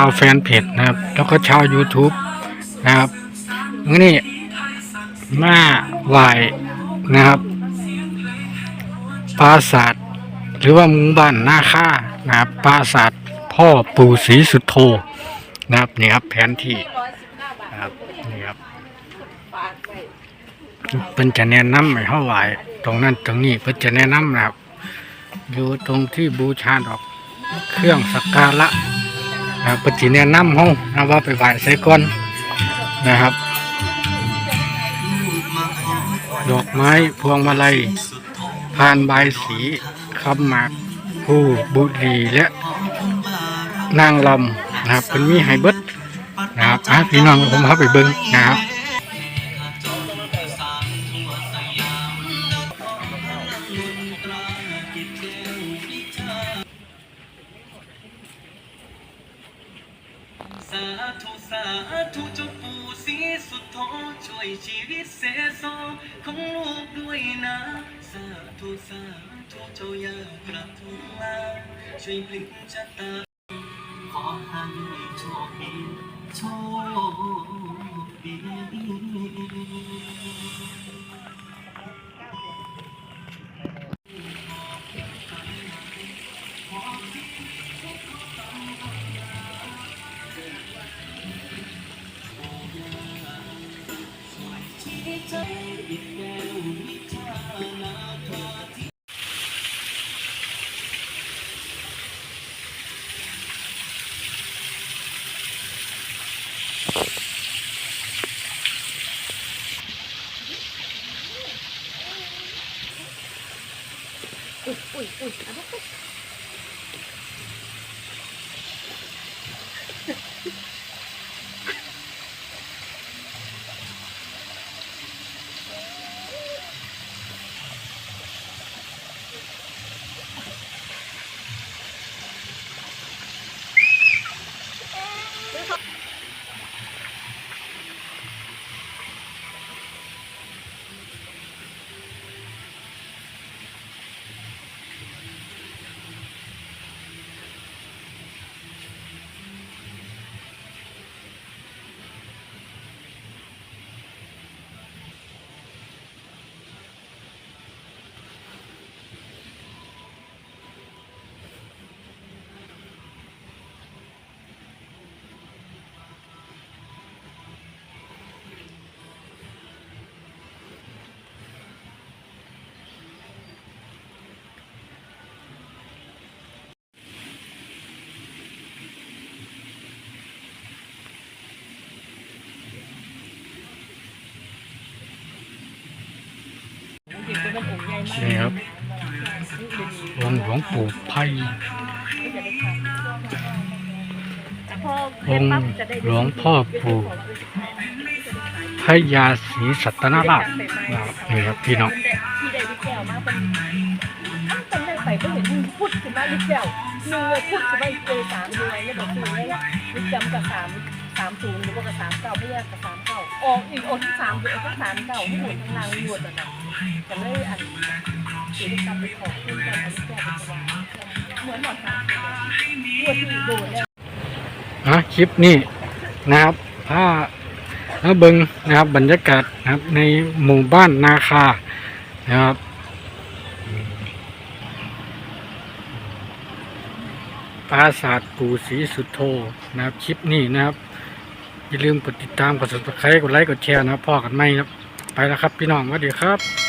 าวแฟนเพจนะครับ แล้วก็ชาว YouTube นะครับมื้อนี่มาไหวนะครับ ปราสาทหรือว่ามู่บ้านหน้าค่านะครับปราสาทพ่อปู่ศรีสุโธนะครับนี่ครับแผนที่นะครับนี่ครับเป็นจะแนะนำให้เขาไหวตรงนั้นตรงนี้เพื่อจะแนะนำนะครับ อยู่ตรงที่บูชาดอกเครื่องสักการะ นะครับปฏิเนะนำห้องนะว่าไปไหว้ใส่ก่อนนะครับ ดอกไม้พวงมาลัยพานใบสีคำหมากผู้บุรีและนางลำนะครับเป็นมีไฮเบิดนะครับพี่น้องผมพาไปเบิ้งนะครับ สาธุสาธุเจ้าปู่ศรีสุโธช่วยชีวิตเสโซของลูกด้วยนะ สาธุสาธุเจ้าย่ากระทุงมาช่วยพลิกชะตา ขอให้โชคดีโชคดี Uy, uy, uy, a ver, pues. นี่ครับองค์หลวงปู่ไพรองค์หลวงพ่อปู่พญาศรีสัตนราชนี่ครับพี่น้องที่ได้ลิแก้วมาเป็นตั้งแต่ไปก็เห็นมึงพูดขึ้นมาลิแก้วหนึ่งเลยพูดขึ้นมาเอสามเลยเนี่ยบอกคือเนี่ยลิจำกับสามสามศูนย์หรือว่ากับสามเก้าไม่แยกกับสาม ออกอีกออกที่สามหรือออกที่สามเก้าที่หมุนทางลางหยวดอะนะแต่เลยอันเดี๋ยวจำไปขอขึ้นกันอันนี้แก้วเป็นสว่างเหมือนหมดสามหยวดที่โดนเนี่ยอะคลิปนี้นะครับผ้าแล้วเบิงนะครับบรรยากาศนะครับในหมู่บ้านนาคานะครับปราสาทปู่ศรีสุโธนะครับคลิปนี้นะครับ อย่าลืมกดติดตาม กด subscribe กดไลค์ กดแชร์นะครับพ่อกันไหมครับ ไปแล้วครับพี่น้องสวัสดีครับ